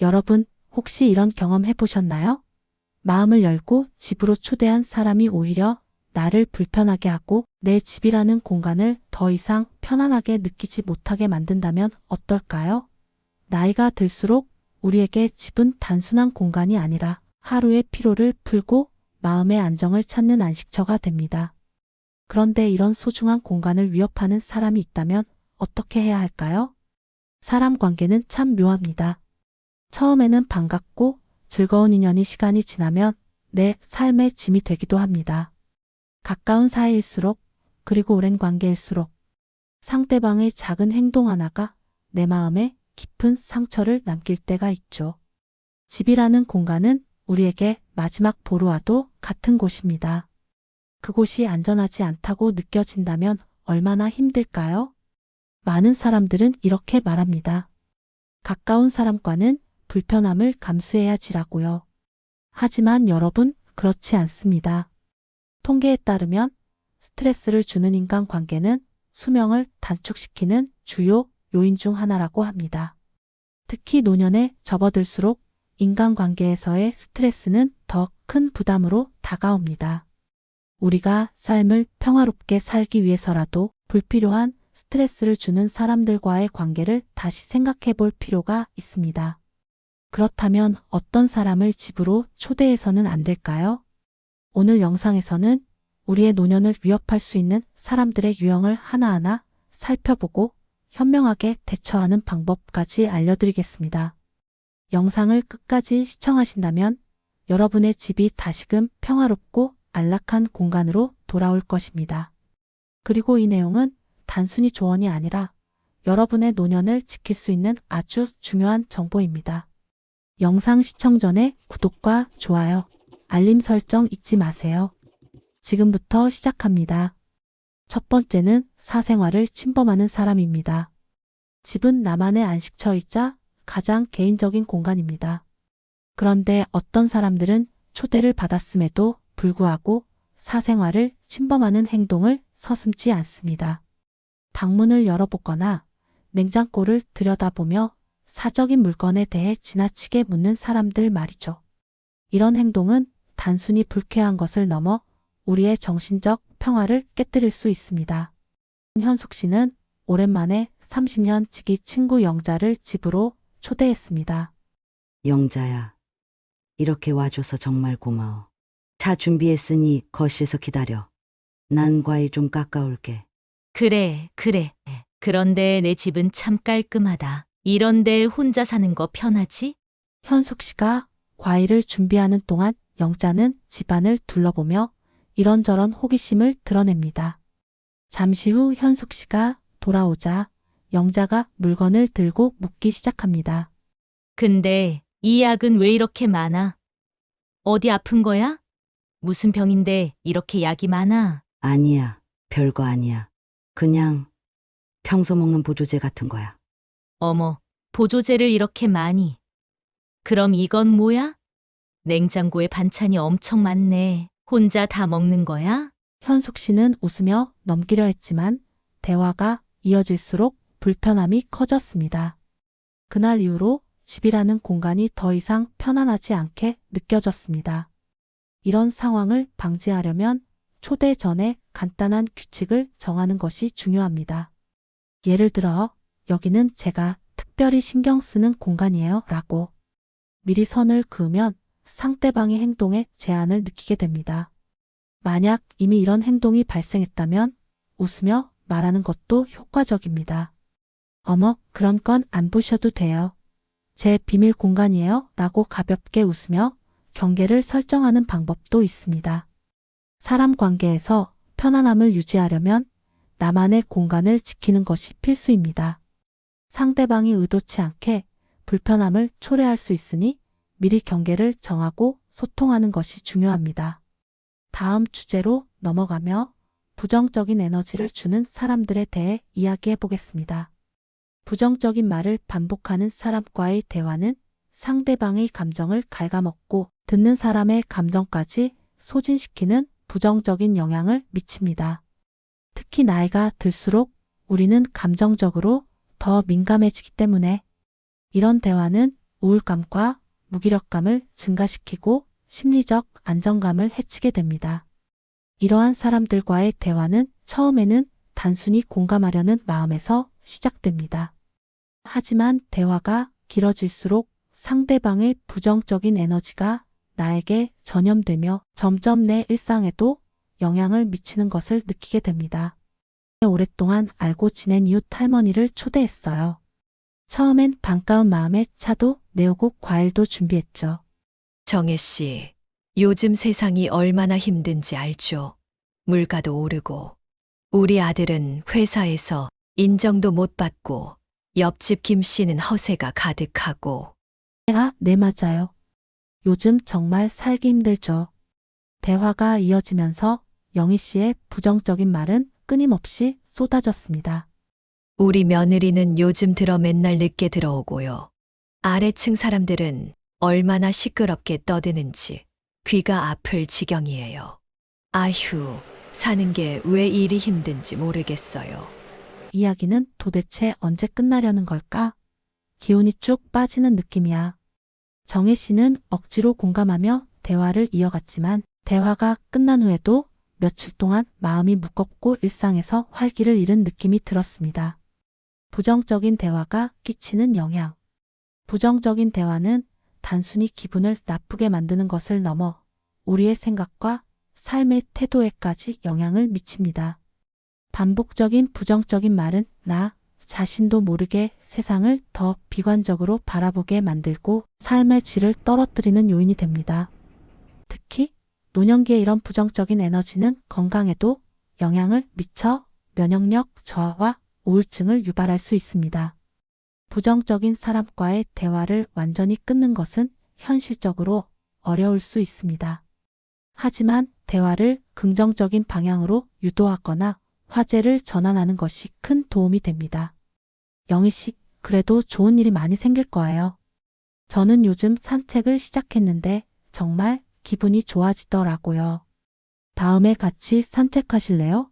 여러분, 혹시 이런 경험 해보셨나요? 마음을 열고 집으로 초대한 사람이 오히려 나를 불편하게 하고 내 집이라는 공간을 더 이상 편안하게 느끼지 못하게 만든다면 어떨까요? 나이가 들수록 우리에게 집은 단순한 공간이 아니라 하루의 피로를 풀고 마음의 안정을 찾는 안식처가 됩니다. 그런데 이런 소중한 공간을 위협하는 사람이 있다면 어떻게 해야 할까요? 사람 관계는 참 묘합니다. 처음에는 반갑고 즐거운 인연이 시간이 지나면 내 삶의 짐이 되기도 합니다. 가까운 사이일수록 그리고 오랜 관계일수록 상대방의 작은 행동 하나가 내 마음에 깊은 상처를 남길 때가 있죠. 집이라는 공간은 우리에게 마지막 보루와도 같은 곳입니다. 그곳이 안전하지 않다고 느껴진다면 얼마나 힘들까요? 많은 사람들은 이렇게 말합니다. 가까운 사람과는 불편함을 감수해야지라고요. 하지만 여러분, 그렇지 않습니다. 통계에 따르면 스트레스를 주는 인간관계는 수명을 단축시키는 주요 요인 중 하나라고 합니다. 특히 노년에 접어들수록 인간관계에서의 스트레스는 더 큰 부담으로 다가옵니다. 우리가 삶을 평화롭게 살기 위해서라도 불필요한 스트레스를 주는 사람들과의 관계를 다시 생각해 볼 필요가 있습니다. 그렇다면 어떤 사람을 집으로 초대해서는 안 될까요? 오늘 영상에서는 우리의 노년을 위협할 수 있는 사람들의 유형을 하나하나 살펴보고 현명하게 대처하는 방법까지 알려드리겠습니다. 영상을 끝까지 시청하신다면 여러분의 집이 다시금 평화롭고 안락한 공간으로 돌아올 것입니다. 그리고 이 내용은 단순히 조언이 아니라 여러분의 노년을 지킬 수 있는 아주 중요한 정보입니다. 영상 시청 전에 구독과 좋아요, 알림 설정 잊지 마세요. 지금부터 시작합니다. 첫 번째는 사생활을 침범하는 사람입니다. 집은 나만의 안식처이자 가장 개인적인 공간입니다. 그런데 어떤 사람들은 초대를 받았음에도 불구하고 사생활을 침범하는 행동을 서슴지 않습니다. 방문을 열어보거나 냉장고를 들여다보며 사적인 물건에 대해 지나치게 묻는 사람들 말이죠. 이런 행동은 단순히 불쾌한 것을 넘어 우리의 정신적 평화를 깨뜨릴 수 있습니다. 현숙 씨는 오랜만에 30년 지기 친구 영자를 집으로 초대했습니다. 영자야, 이렇게 와줘서 정말 고마워. 차 준비했으니 거실에서 기다려. 난 과일 좀 깎아올게. 그래, 그래. 그런데 내 집은 참 깔끔하다. 이런 데 혼자 사는 거 편하지? 현숙 씨가 과일을 준비하는 동안 영자는 집안을 둘러보며 이런저런 호기심을 드러냅니다. 잠시 후 현숙 씨가 돌아오자 영자가 물건을 들고 묻기 시작합니다. 근데 이 약은 왜 이렇게 많아? 어디 아픈 거야? 무슨 병인데 이렇게 약이 많아? 아니야, 별거 아니야. 그냥 평소 먹는 보조제 같은 거야. 어머, 보조제를 이렇게 많이. 그럼 이건 뭐야? 냉장고에 반찬이 엄청 많네. 혼자 다 먹는 거야? 현숙 씨는 웃으며 넘기려 했지만 대화가 이어질수록 불편함이 커졌습니다. 그날 이후로 집이라는 공간이 더 이상 편안하지 않게 느껴졌습니다. 이런 상황을 방지하려면 초대 전에 간단한 규칙을 정하는 것이 중요합니다. 예를 들어, 여기는 제가 특별히 신경 쓰는 공간이에요 라고 미리 선을 그으면 상대방의 행동에 제한을 느끼게 됩니다. 만약 이미 이런 행동이 발생했다면 웃으며 말하는 것도 효과적입니다. 어머, 그런 건 안 보셔도 돼요. 제 비밀 공간이에요 라고 가볍게 웃으며 경계를 설정하는 방법도 있습니다. 사람 관계에서 편안함을 유지하려면 나만의 공간을 지키는 것이 필수입니다. 상대방이 의도치 않게 불편함을 초래할 수 있으니 미리 경계를 정하고 소통하는 것이 중요합니다. 다음 주제로 넘어가며 부정적인 에너지를 주는 사람들에 대해 이야기해 보겠습니다. 부정적인 말을 반복하는 사람과의 대화는 상대방의 감정을 갉아먹고 듣는 사람의 감정까지 소진시키는 부정적인 영향을 미칩니다. 특히 나이가 들수록 우리는 감정적으로 더 민감해지기 때문에 이런 대화는 우울감과 무기력감을 증가시키고 심리적 안정감을 해치게 됩니다. 이러한 사람들과의 대화는 처음에는 단순히 공감하려는 마음에서 시작됩니다. 하지만 대화가 길어질수록 상대방의 부정적인 에너지가 나에게 전염되며 점점 내 일상에도 영향을 미치는 것을 느끼게 됩니다. 오랫동안 알고 지낸 이웃 할머니를 초대했어요. 처음엔 반가운 마음에 차도 내오고 과일도 준비했죠. 정혜 씨, 요즘 세상이 얼마나 힘든지 알죠? 물가도 오르고, 우리 아들은 회사에서 인정도 못 받고, 옆집 김 씨는 허세가 가득하고, 아, 네, 맞아요. 요즘 정말 살기 힘들죠. 대화가 이어지면서 영희 씨의 부정적인 말은 끊임없이 쏟아졌습니다. 우리 며느리는 요즘 들어 맨날 늦게 들어오고요. 아래층 사람들은 얼마나 시끄럽게 떠드는지 귀가 아플 지경이에요. 아휴, 사는 게왜 일이 힘든지 모르겠어요. 이야기는 도대체 언제 끝나려는 걸까? 기운이 쭉 빠지는 느낌이야. 정혜 씨는 억지로 공감하며 대화를 이어갔지만 대화가 끝난 후에도 며칠 동안 마음이 무겁고 일상에서 활기를 잃은 느낌이 들었습니다. 부정적인 대화가 끼치는 영향. 부정적인 대화는 단순히 기분을 나쁘게 만드는 것을 넘어 우리의 생각과 삶의 태도에까지 영향을 미칩니다. 반복적인 부정적인 말은 나 자신도 모르게 세상을 더 비관적으로 바라보게 만들고 삶의 질을 떨어뜨리는 요인이 됩니다. 특히 노년기의 이런 부정적인 에너지는 건강에도 영향을 미쳐 면역력 저하와 우울증을 유발할 수 있습니다. 부정적인 사람과의 대화를 완전히 끊는 것은 현실적으로 어려울 수 있습니다. 하지만 대화를 긍정적인 방향으로 유도하거나 화제를 전환하는 것이 큰 도움이 됩니다. 영희 씨, 그래도 좋은 일이 많이 생길 거예요. 저는 요즘 산책을 시작했는데 정말 기분이 좋아지더라고요. 다음에 같이 산책하실래요?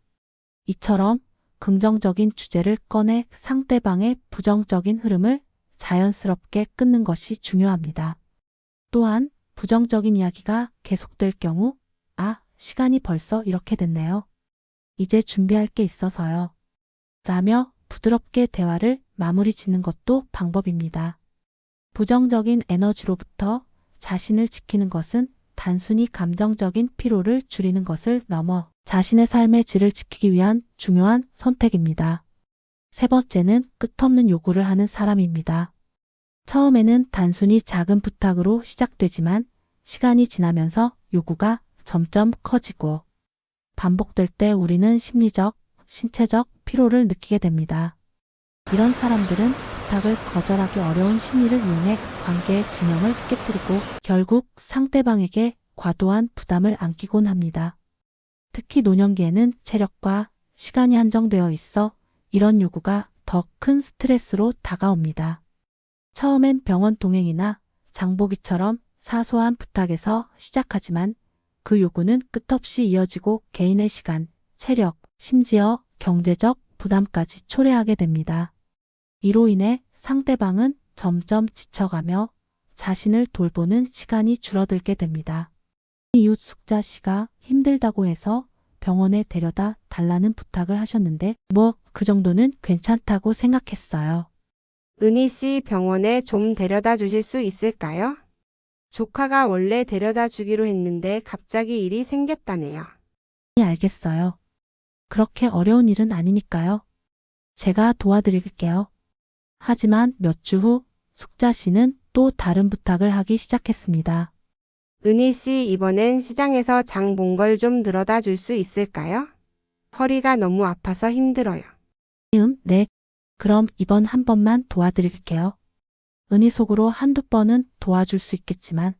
이처럼 긍정적인 주제를 꺼내 상대방의 부정적인 흐름을 자연스럽게 끊는 것이 중요합니다. 또한 부정적인 이야기가 계속될 경우, 아, 시간이 벌써 이렇게 됐네요. 이제 준비할 게 있어서요. 라며 부드럽게 대화를 마무리 짓는 것도 방법입니다. 부정적인 에너지로부터 자신을 지키는 것은 단순히 감정적인 피로를 줄이는 것을 넘어 자신의 삶의 질을 지키기 위한 중요한 선택입니다. 세 번째는 끝없는 요구를 하는 사람입니다. 처음에는 단순히 작은 부탁으로 시작되지만 시간이 지나면서 요구가 점점 커지고 반복될 때 우리는 심리적, 신체적 피로를 느끼게 됩니다. 이런 사람들은 부탁을 거절하기 어려운 심리를 이용해 관계의 균형을 깨뜨리고 결국 상대방에게 과도한 부담을 안기곤 합니다. 특히 노년기에는 체력과 시간이 한정되어 있어 이런 요구가 더 큰 스트레스로 다가옵니다. 처음엔 병원 동행이나 장보기처럼 사소한 부탁에서 시작하지만 그 요구는 끝없이 이어지고 개인의 시간, 체력, 심지어 경제적 부담까지 초래하게 됩니다. 이로 인해 상대방은 점점 지쳐가며 자신을 돌보는 시간이 줄어들게 됩니다. 이웃 숙자 씨가 힘들다고 해서 병원에 데려다 달라는 부탁을 하셨는데 뭐 그 정도는 괜찮다고 생각했어요. 은희 씨 병원에 좀 데려다 주실 수 있을까요? 조카가 원래 데려다 주기로 했는데 갑자기 일이 생겼다네요. 네, 알겠어요. 그렇게 어려운 일은 아니니까요. 제가 도와드릴게요. 하지만 몇 주 후 숙자 씨는 또 다른 부탁을 하기 시작했습니다. 은희 씨 이번엔 시장에서 장 본 걸좀 들어다 줄 수 있을까요? 허리가 너무 아파서 힘들어요. 음, 네. 그럼 이번 한 번만 도와드릴게요. 은희 속으로 한두 번은 도와줄 수 있겠지만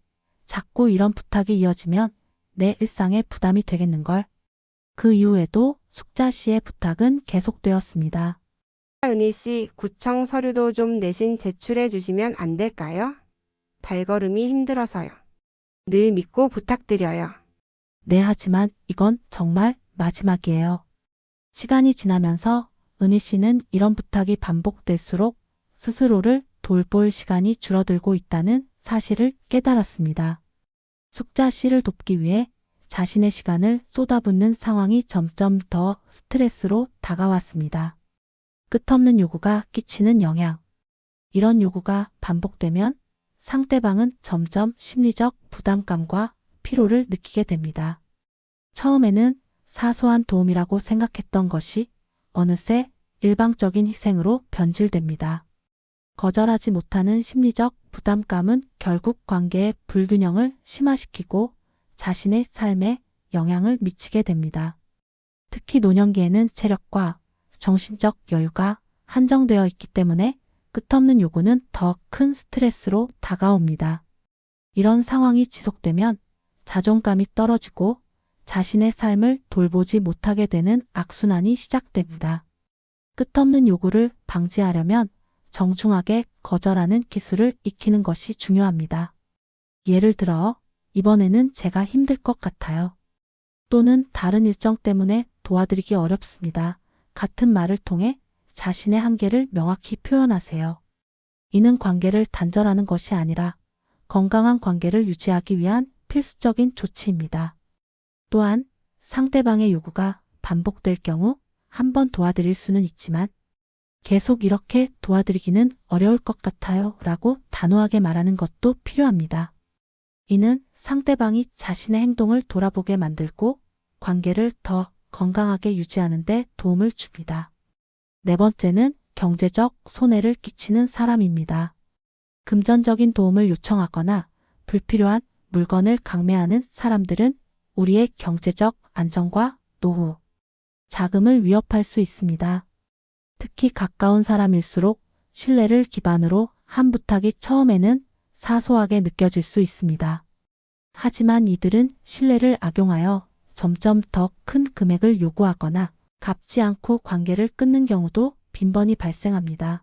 자꾸 이런 부탁이 이어지면 내 일상에 부담이 되겠는걸. 그 이후에도 숙자 씨의 부탁은 계속되었습니다. 은희 씨 구청 서류도 좀 대신 제출해 주시면 안 될까요? 발걸음이 힘들어서요. 늘 믿고 부탁드려요. 네, 하지만 이건 정말 마지막이에요. 시간이 지나면서 은희 씨는 이런 부탁이 반복될수록 스스로를 돌볼 시간이 줄어들고 있다는 사실을 깨달았습니다. 숙자 씨를 돕기 위해 자신의 시간을 쏟아붓는 상황이 점점 더 스트레스로 다가왔습니다. 끝없는 요구가 끼치는 영향. 이런 요구가 반복되면 상대방은 점점 심리적 부담감과 피로를 느끼게 됩니다. 처음에는 사소한 도움이라고 생각했던 것이 어느새 일방적인 희생으로 변질됩니다. 거절하지 못하는 심리적 부담감은 결국 관계의 불균형을 심화시키고 자신의 삶에 영향을 미치게 됩니다. 특히 노년기에는 체력과 정신적 여유가 한정되어 있기 때문에 끝없는 요구는 더 큰 스트레스로 다가옵니다. 이런 상황이 지속되면 자존감이 떨어지고 자신의 삶을 돌보지 못하게 되는 악순환이 시작됩니다. 끝없는 요구를 방지하려면 정중하게 거절하는 기술을 익히는 것이 중요합니다. 예를 들어, 이번에는 제가 힘들 것 같아요. 또는 다른 일정 때문에 도와드리기 어렵습니다. 같은 말을 통해 자신의 한계를 명확히 표현하세요. 이는 관계를 단절하는 것이 아니라 건강한 관계를 유지하기 위한 필수적인 조치입니다. 또한 상대방의 요구가 반복될 경우 한 번 도와드릴 수는 있지만 계속 이렇게 도와드리기는 어려울 것 같아요 라고 단호하게 말하는 것도 필요합니다. 이는 상대방이 자신의 행동을 돌아보게 만들고 관계를 더 건강하게 유지하는 데 도움을 줍니다. 네 번째는 경제적 손해를 끼치는 사람입니다. 금전적인 도움을 요청하거나 불필요한 물건을 강매하는 사람들은 우리의 경제적 안정과 노후, 자금을 위협할 수 있습니다. 특히 가까운 사람일수록 신뢰를 기반으로 한 부탁이 처음에는 사소하게 느껴질 수 있습니다. 하지만 이들은 신뢰를 악용하여 점점 더 큰 금액을 요구하거나 갚지 않고 관계를 끊는 경우도 빈번히 발생합니다.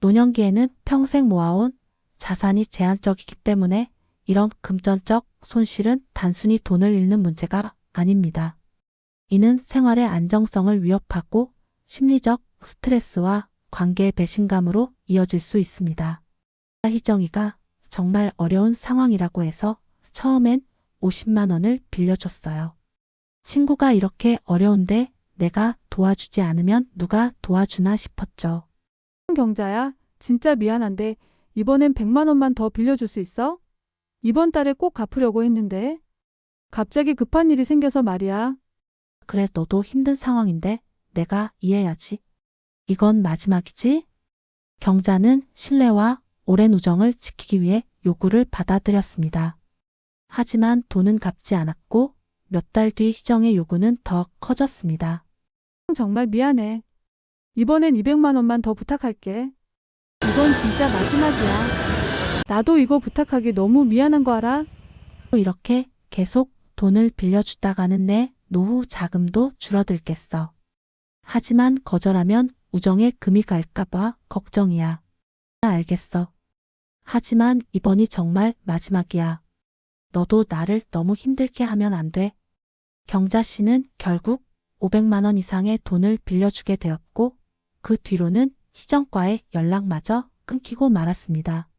노년기에는 평생 모아온 자산이 제한적이기 때문에 이런 금전적 손실은 단순히 돈을 잃는 문제가 아닙니다. 이는 생활의 안정성을 위협하고 심리적 스트레스와 관계의 배신감으로 이어질 수 있습니다. 희정이가 정말 어려운 상황이라고 해서 처음엔 50만 원을 빌려줬어요. 친구가 이렇게 어려운데 내가 도와주지 않으면 누가 도와주나 싶었죠. 경자야, 진짜 미안한데 이번엔 100만 원만 더 빌려줄 수 있어? 이번 달에 꼭 갚으려고 했는데. 갑자기 급한 일이 생겨서 말이야. 그래, 너도 힘든 상황인데 내가 이해해야지. 이건 마지막이지? 경자는 신뢰와 오랜 우정을 지키기 위해 요구를 받아들였습니다. 하지만 돈은 갚지 않았고 몇 달 뒤 희정의 요구는 더 커졌습니다. 정말 미안해. 이번엔 200만 원만 더 부탁할게. 이건 진짜 마지막이야. 나도 이거 부탁하기 너무 미안한 거 알아? 또 이렇게 계속 돈을 빌려주다가는 내 노후 자금도 줄어들겠어. 하지만 거절하면 우정에 금이 갈까봐 걱정이야. 나 알겠어. 하지만 이번이 정말 마지막이야. 너도 나를 너무 힘들게 하면 안 돼. 경자 씨는 결국 500만 원 이상의 돈을 빌려주게 되었고 그 뒤로는 희정과의 연락마저 끊기고 말았습니다.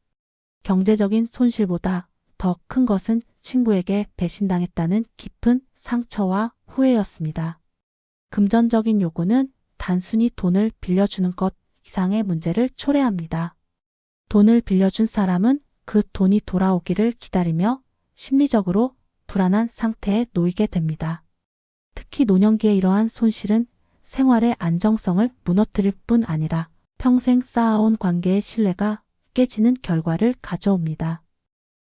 경제적인 손실보다 더 큰 것은 친구에게 배신당했다는 깊은 상처와 후회였습니다. 금전적인 요구는 단순히 돈을 빌려주는 것 이상의 문제를 초래합니다. 돈을 빌려준 사람은 그 돈이 돌아오기를 기다리며 심리적으로 불안한 상태에 놓이게 됩니다. 특히 노년기의 이러한 손실은 생활의 안정성을 무너뜨릴 뿐 아니라 평생 쌓아온 관계의 신뢰가 깨지는 결과를 가져옵니다.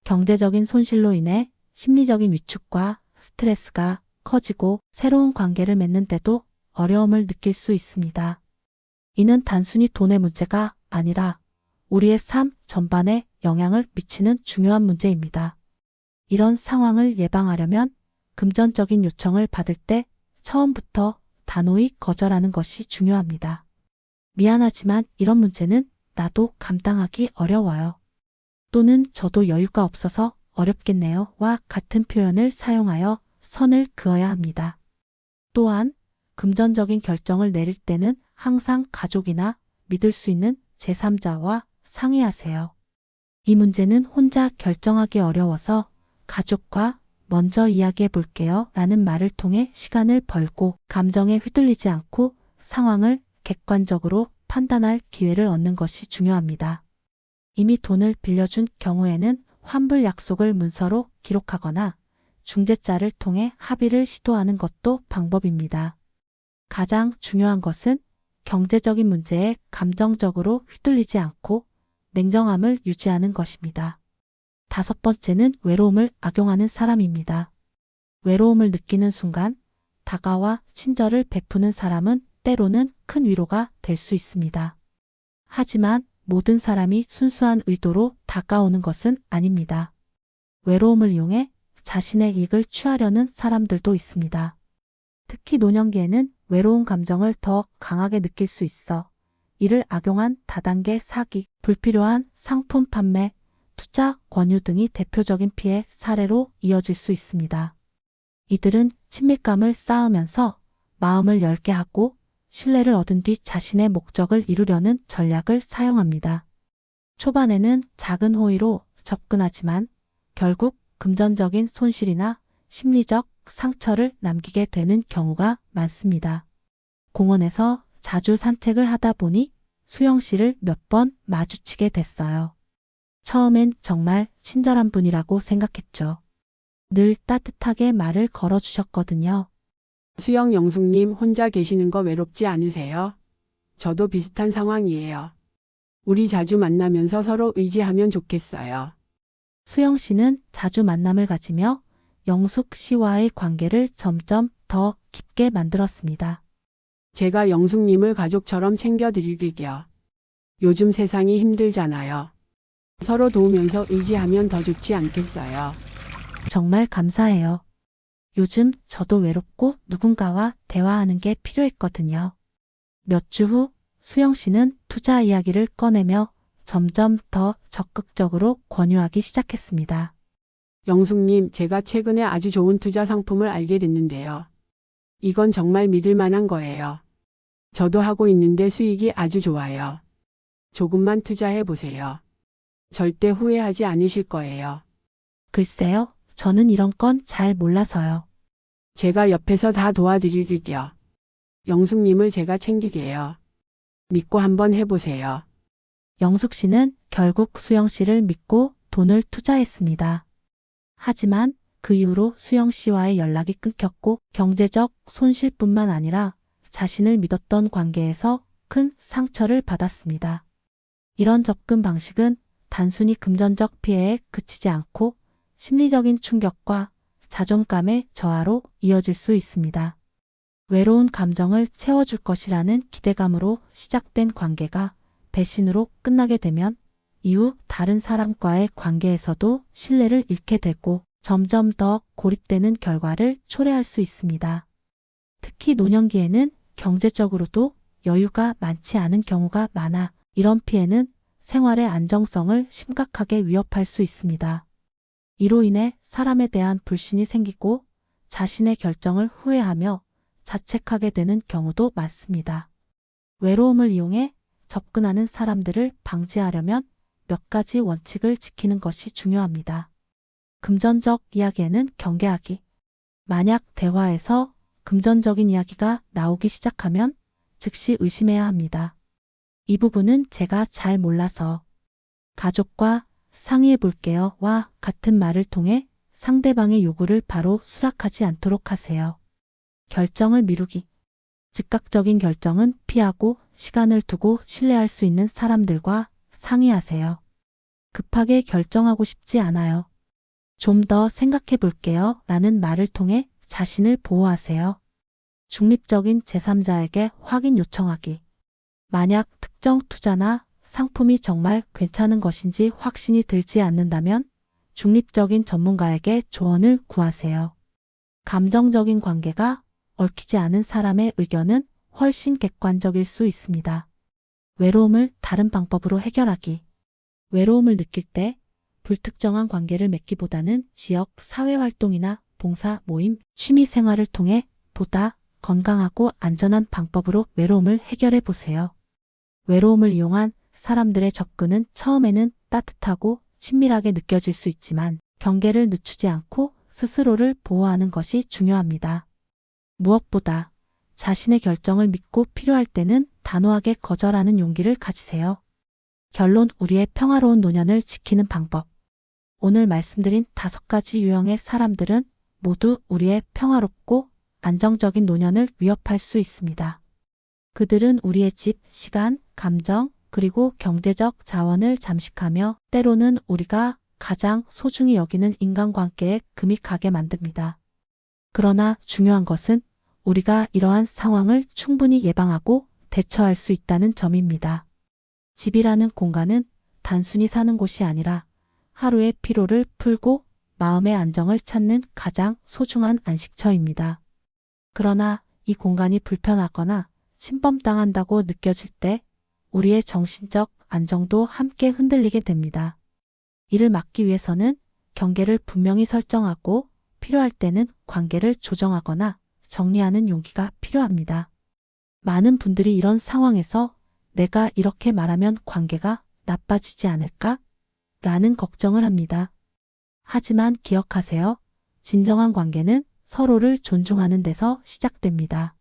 경제적인 손실로 인해 심리적인 위축과 스트레스가 커지고 새로운 관계를 맺는 데도 어려움을 느낄 수 있습니다. 이는 단순히 돈의 문제가 아니라 우리의 삶 전반에 영향을 미치는 중요한 문제입니다. 이런 상황을 예방하려면 금전적인 요청을 받을 때 처음부터 단호히 거절하는 것이 중요합니다. 미안하지만 이런 문제는 나도 감당하기 어려워요. 또는 저도 여유가 없어서 어렵겠네요. 와 같은 표현을 사용하여 선을 그어야 합니다. 또한 금전적인 결정을 내릴 때는 항상 가족이나 믿을 수 있는 제3자와 상의하세요. 이 문제는 혼자 결정하기 어려워서 가족과 먼저 이야기해 볼게요. 라는 말을 통해 시간을 벌고 감정에 휘둘리지 않고 상황을 객관적으로 판단할 기회를 얻는 것이 중요합니다. 이미 돈을 빌려준 경우에는 환불 약속을 문서로 기록하거나 중재자를 통해 합의를 시도하는 것도 방법입니다. 가장 중요한 것은 경제적인 문제에 감정적으로 휘둘리지 않고 냉정함을 유지하는 것입니다. 다섯 번째는 외로움을 악용하는 사람입니다. 외로움을 느끼는 순간 다가와 친절을 베푸는 사람은 때로는 큰 위로가 될 수 있습니다. 하지만 모든 사람이 순수한 의도로 다가오는 것은 아닙니다. 외로움을 이용해 자신의 이익을 취하려는 사람들도 있습니다. 특히 노년기에는 외로운 감정을 더 강하게 느낄 수 있어 이를 악용한 다단계 사기, 불필요한 상품 판매, 투자 권유 등이 대표적인 피해 사례로 이어질 수 있습니다. 이들은 친밀감을 쌓으면서 마음을 열게 하고 신뢰를 얻은 뒤 자신의 목적을 이루려는 전략을 사용합니다. 초반에는 작은 호의로 접근하지만 결국 금전적인 손실이나 심리적 상처를 남기게 되는 경우가 많습니다. 공원에서 자주 산책을 하다 보니 수영 씨를 몇 번 마주치게 됐어요. 처음엔 정말 친절한 분이라고 생각했죠. 늘 따뜻하게 말을 걸어주셨거든요. 수영 영숙님 혼자 계시는 거 외롭지 않으세요? 저도 비슷한 상황이에요. 우리 자주 만나면서 서로 의지하면 좋겠어요. 수영 씨는 자주 만남을 가지며 영숙 씨와의 관계를 점점 더 깊게 만들었습니다. 제가 영숙님을 가족처럼 챙겨드릴게요. 요즘 세상이 힘들잖아요. 서로 도우면서 의지하면 더 좋지 않겠어요. 정말 감사해요. 요즘 저도 외롭고 누군가와 대화하는 게 필요했거든요. 몇 주 후 수영 씨는 투자 이야기를 꺼내며 점점 더 적극적으로 권유하기 시작했습니다. 영숙님, 제가 최근에 아주 좋은 투자 상품을 알게 됐는데요. 이건 정말 믿을 만한 거예요. 저도 하고 있는데 수익이 아주 좋아요. 조금만 투자해 보세요. 절대 후회하지 않으실 거예요. 글쎄요, 저는 이런 건 잘 몰라서요. 제가 옆에서 다 도와드릴게요. 영숙님을 제가 챙기게요. 믿고 한번 해보세요. 영숙 씨는 결국 수영 씨를 믿고 돈을 투자했습니다. 하지만 그 이후로 수영 씨와의 연락이 끊겼고 경제적 손실뿐만 아니라 자신을 믿었던 관계에서 큰 상처를 받았습니다. 이런 접근 방식은 단순히 금전적 피해에 그치지 않고 심리적인 충격과 자존감의 저하로 이어질 수 있습니다. 외로운 감정을 채워줄 것이라는 기대감으로 시작된 관계가 배신으로 끝나게 되면 이후 다른 사람과의 관계에서도 신뢰를 잃게 되고 점점 더 고립되는 결과를 초래할 수 있습니다. 특히 노년기에는 경제적으로도 여유가 많지 않은 경우가 많아 이런 피해는 생활의 안정성을 심각하게 위협할 수 있습니다. 이로 인해 사람에 대한 불신이 생기고 자신의 결정을 후회하며 자책하게 되는 경우도 많습니다. 외로움을 이용해 접근하는 사람들을 방지하려면 몇 가지 원칙을 지키는 것이 중요합니다. 금전적 이야기에는 경계하기. 만약 대화에서 금전적인 이야기가 나오기 시작하면 즉시 의심해야 합니다. 이 부분은 제가 잘 몰라서 가족과 상의해 볼게요. 와 같은 말을 통해 상대방의 요구를 바로 수락하지 않도록 하세요. 결정을 미루기. 즉각적인 결정은 피하고 시간을 두고 신뢰할 수 있는 사람들과 상의하세요. 급하게 결정하고 싶지 않아요. 좀 더 생각해 볼게요. 라는 말을 통해 자신을 보호하세요. 중립적인 제3자에게 확인 요청하기. 만약 특정 투자나 상품이 정말 괜찮은 것인지 확신이 들지 않는다면 중립적인 전문가에게 조언을 구하세요. 감정적인 관계가 얽히지 않은 사람의 의견은 훨씬 객관적일 수 있습니다. 외로움을 다른 방법으로 해결하기. 외로움을 느낄 때 불특정한 관계를 맺기보다는 지역 사회활동이나 봉사 모임, 취미 생활을 통해 보다 건강하고 안전한 방법으로 외로움을 해결해 보세요. 외로움을 이용한 사람들의 접근은 처음에는 따뜻하고 친밀하게 느껴질 수 있지만 경계를 늦추지 않고 스스로를 보호하는 것이 중요합니다. 무엇보다 자신의 결정을 믿고 필요할 때는 단호하게 거절하는 용기를 가지세요. 결론 우리의 평화로운 노년을 지키는 방법. 오늘 말씀드린 다섯 가지 유형의 사람들은 모두 우리의 평화롭고 안정적인 노년을 위협할 수 있습니다. 그들은 우리의 집, 시간, 감정, 그리고 경제적 자원을 잠식하며 때로는 우리가 가장 소중히 여기는 인간관계에 금이 가게 만듭니다. 그러나 중요한 것은 우리가 이러한 상황을 충분히 예방하고 대처할 수 있다는 점입니다. 집이라는 공간은 단순히 사는 곳이 아니라 하루의 피로를 풀고 마음의 안정을 찾는 가장 소중한 안식처입니다. 그러나 이 공간이 불편하거나 침범당한다고 느껴질 때 우리의 정신적 안정도 함께 흔들리게 됩니다. 이를 막기 위해서는 경계를 분명히 설정하고 필요할 때는 관계를 조정하거나 정리하는 용기가 필요합니다. 많은 분들이 이런 상황에서 내가 이렇게 말하면 관계가 나빠지지 않을까? 라는 걱정을 합니다. 하지만 기억하세요. 진정한 관계는 서로를 존중하는 데서 시작됩니다.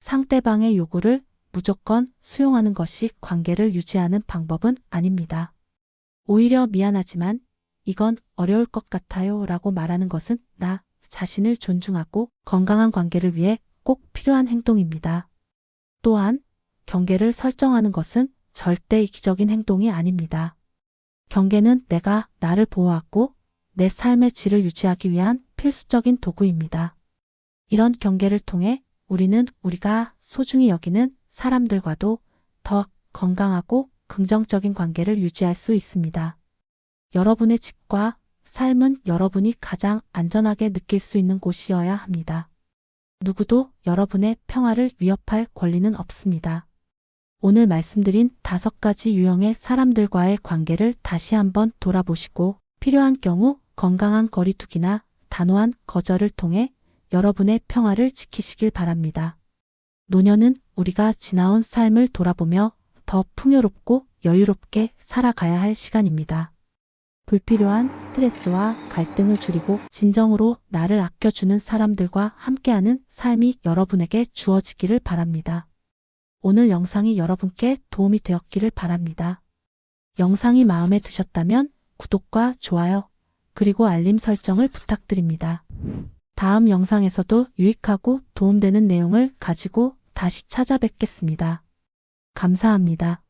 상대방의 요구를 무조건 수용하는 것이 관계를 유지하는 방법은 아닙니다. 오히려 미안하지만 이건 어려울 것 같아요 라고 말하는 것은 나 자신을 존중하고 건강한 관계를 위해 꼭 필요한 행동입니다. 또한 경계를 설정하는 것은 절대 이기적인 행동이 아닙니다. 경계는 내가 나를 보호하고 내 삶의 질을 유지하기 위한 필수적인 도구입니다. 이런 경계를 통해 우리는 우리가 소중히 여기는 사람들과도 더 건강하고 긍정적인 관계를 유지할 수 있습니다. 여러분의 집과 삶은 여러분이 가장 안전하게 느낄 수 있는 곳이어야 합니다. 누구도 여러분의 평화를 위협할 권리는 없습니다. 오늘 말씀드린 다섯 가지 유형의 사람들과의 관계를 다시 한번 돌아보시고 필요한 경우 건강한 거리두기나 단호한 거절을 통해 여러분의 평화를 지키시길 바랍니다. 노년은 우리가 지나온 삶을 돌아보며 더 풍요롭고 여유롭게 살아가야 할 시간입니다. 불필요한 스트레스와 갈등을 줄이고 진정으로 나를 아껴주는 사람들과 함께하는 삶이 여러분에게 주어지기를 바랍니다. 오늘 영상이 여러분께 도움이 되었기를 바랍니다. 영상이 마음에 드셨다면 구독과 좋아요, 그리고 알림 설정을 부탁드립니다. 다음 영상에서도 유익하고 도움되는 내용을 가지고 다시 찾아뵙겠습니다. 감사합니다.